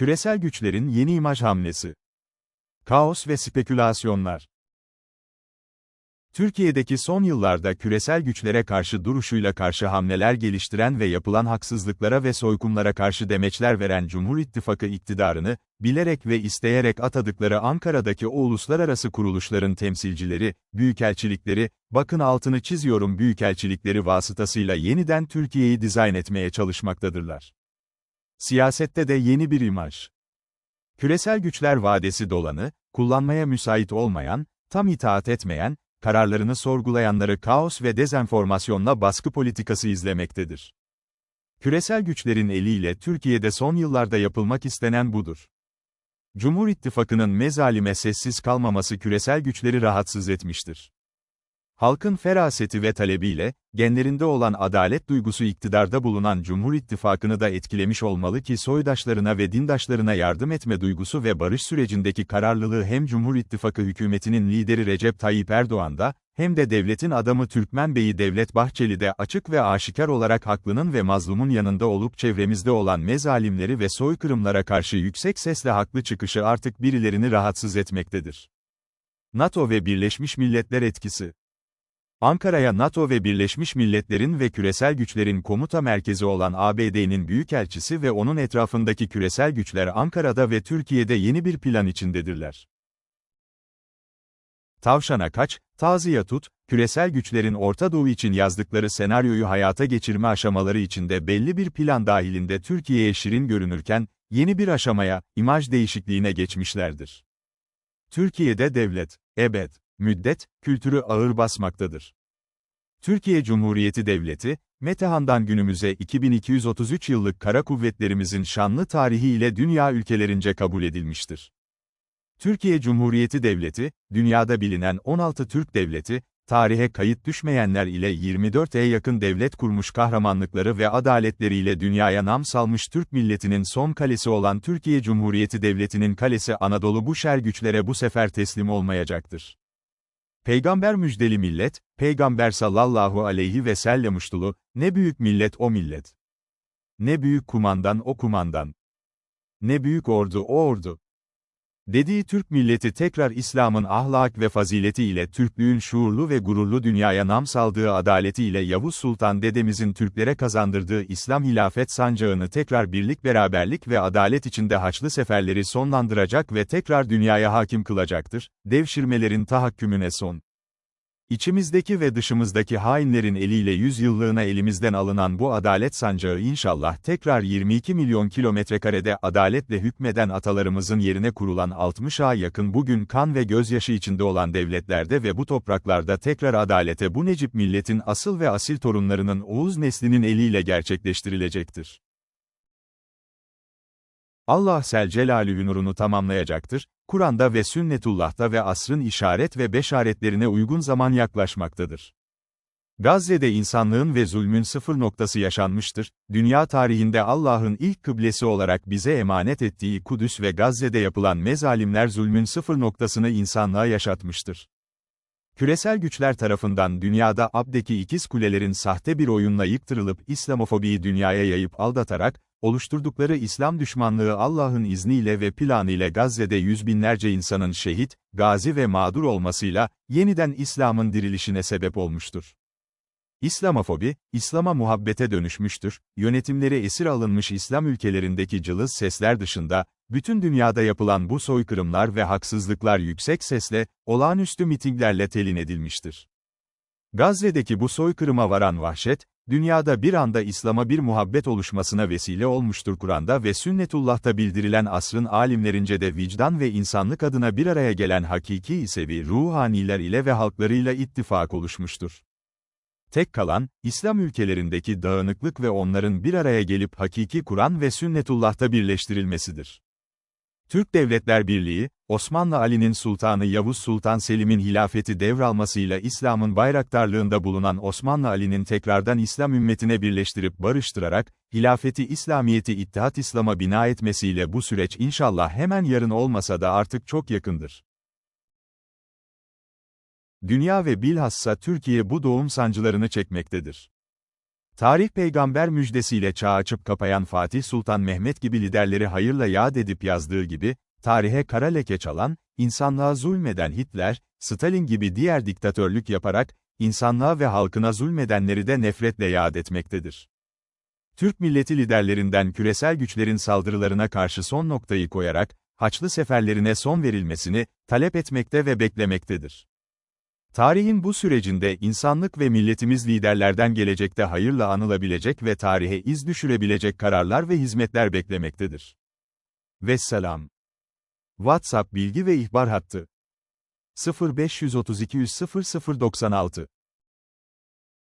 Küresel güçlerin yeni imaj hamlesi. Kaos ve spekülasyonlar. Türkiye'deki son yıllarda küresel güçlere karşı duruşuyla karşı hamleler geliştiren ve yapılan haksızlıklara ve soykumlara karşı demeçler veren Cumhur İttifakı iktidarını, bilerek ve isteyerek atadıkları Ankara'daki o uluslararası kuruluşların temsilcileri, büyükelçilikleri, bakın altını çiziyorum büyükelçilikleri vasıtasıyla yeniden Türkiye'yi dizayn etmeye çalışmaktadırlar. Siyasette de yeni bir imaj. Küresel güçler vadesi dolanı, kullanmaya müsait olmayan, tam itaat etmeyen, kararlarını sorgulayanları kaos ve dezenformasyonla baskı politikası izlemektedir. Küresel güçlerin eliyle Türkiye'de son yıllarda yapılmak istenen budur. Cumhur İttifakı'nın mezalime sessiz kalmaması küresel güçleri rahatsız etmiştir. Halkın feraseti ve talebiyle, genlerinde olan adalet duygusu iktidarda bulunan Cumhur İttifakı'nı da etkilemiş olmalı ki soydaşlarına ve dindaşlarına yardım etme duygusu ve barış sürecindeki kararlılığı hem Cumhur İttifakı hükümetinin lideri Recep Tayyip Erdoğan'da, hem de devletin adamı Türkmen Bey'i Devlet Bahçeli'de açık ve aşikar olarak haklının ve mazlumun yanında olup çevremizde olan mezalimleri ve soykırımlara karşı yüksek sesle haklı çıkışı artık birilerini rahatsız etmektedir. NATO ve Birleşmiş Milletler etkisi Ankara'ya NATO ve Birleşmiş Milletler'in ve küresel güçlerin komuta merkezi olan ABD'nin büyükelçisi ve onun etrafındaki küresel güçler Ankara'da ve Türkiye'de yeni bir plan içindedirler. Tavşana kaç, tazıya tut, küresel güçlerin Orta Doğu için yazdıkları senaryoyu hayata geçirme aşamaları içinde belli bir plan dahilinde Türkiye'ye şirin görünürken, yeni bir aşamaya, imaj değişikliğine geçmişlerdir. Türkiye'de devlet, ebed, müddet, kültürü ağır basmaktadır. Türkiye Cumhuriyeti Devleti, Metehan'dan günümüze 2233 yıllık kara kuvvetlerimizin şanlı tarihi ile dünya ülkelerince kabul edilmiştir. Türkiye Cumhuriyeti Devleti, dünyada bilinen 16 Türk devleti, tarihe kayıt düşmeyenler ile 24'e yakın devlet kurmuş kahramanlıkları ve adaletleriyle dünyaya nam salmış Türk milletinin son kalesi olan Türkiye Cumhuriyeti Devleti'nin kalesi Anadolu bu şer güçlere bu sefer teslim olmayacaktır. Peygamber müjdeli millet, Peygamber sallallahu aleyhi ve sellem uçtulu, ne büyük millet o millet. Ne büyük kumandan o kumandan. Ne büyük ordu o ordu. Dediği Türk milleti tekrar İslam'ın ahlak ve fazileti ile Türklüğün şuurlu ve gururlu dünyaya nam saldığı adaleti ile Yavuz Sultan dedemizin Türklere kazandırdığı İslam hilafet sancağını tekrar birlik beraberlik ve adalet içinde haçlı seferleri sonlandıracak ve tekrar dünyaya hakim kılacaktır, devşirmelerin tahakkümüne son. İçimizdeki ve dışımızdaki hainlerin eliyle yüzyıllığına elimizden alınan bu adalet sancağı inşallah tekrar 22 milyon kilometrekarede adaletle hükmeden atalarımızın yerine kurulan 60'a yakın bugün kan ve gözyaşı içinde olan devletlerde ve bu topraklarda tekrar adalete bu Necip milletin asıl ve asil torunlarının Oğuz neslinin eliyle gerçekleştirilecektir. Allah Sel Celalühü nurunu tamamlayacaktır, Kur'an'da ve Sünnetullah'ta ve asrın işaret ve beşaretlerine uygun zaman yaklaşmaktadır. Gazze'de insanlığın ve zulmün sıfır noktası yaşanmıştır, dünya tarihinde Allah'ın ilk kıblesi olarak bize emanet ettiği Kudüs ve Gazze'de yapılan mezalimler zulmün sıfır noktasını insanlığa yaşatmıştır. Küresel güçler tarafından dünyada Ab'deki ikiz kulelerin sahte bir oyunla yıktırılıp İslamofobiyi dünyaya yayıp aldatarak, oluşturdukları İslam düşmanlığı Allah'ın izniyle ve planıyla Gazze'de yüz binlerce insanın şehit, gazi ve mağdur olmasıyla, yeniden İslam'ın dirilişine sebep olmuştur. İslamofobi, İslam'a muhabbete dönüşmüştür, yönetimleri esir alınmış İslam ülkelerindeki cılız sesler dışında, bütün dünyada yapılan bu soykırımlar ve haksızlıklar yüksek sesle, olağanüstü mitinglerle telin edilmiştir. Gazze'deki bu soykırıma varan vahşet, dünyada bir anda İslam'a bir muhabbet oluşmasına vesile olmuştur Kur'an'da ve sünnetullah'ta bildirilen asrın alimlerince de vicdan ve insanlık adına bir araya gelen hakiki isevi ruhaniler ile ve halklarıyla ittifak oluşmuştur. Tek kalan, İslam ülkelerindeki dağınıklık ve onların bir araya gelip hakiki Kur'an ve sünnetullah'ta birleştirilmesidir. Türk Devletler Birliği, Osmanlı Ali'nin Sultanı Yavuz Sultan Selim'in hilafeti devralmasıyla İslam'ın bayraktarlığında bulunan Osmanlı Ali'nin tekrardan İslam ümmetine birleştirip barıştırarak, hilafeti İslamiyeti İttihat İslam'a bina etmesiyle bu süreç inşallah hemen yarın olmasa da artık çok yakındır. Dünya ve bilhassa Türkiye bu doğum sancılarını çekmektedir. Tarih peygamber müjdesiyle çağ açıp kapayan Fatih Sultan Mehmet gibi liderleri hayırla yad edip yazdığı gibi, tarihe kara leke çalan, insanlığa zulmeden Hitler, Stalin gibi diğer diktatörlük yaparak, insanlığa ve halkına zulmedenleri de nefretle yad etmektedir. Türk milleti liderlerinden küresel güçlerin saldırılarına karşı son noktayı koyarak, Haçlı seferlerine son verilmesini, talep etmekte ve beklemektedir. Tarihin bu sürecinde insanlık ve milletimiz liderlerden gelecekte hayırla anılabilecek ve tarihe iz düşürebilecek kararlar ve hizmetler beklemektedir. Vesselam. WhatsApp bilgi ve ihbar hattı. 0532 100 0096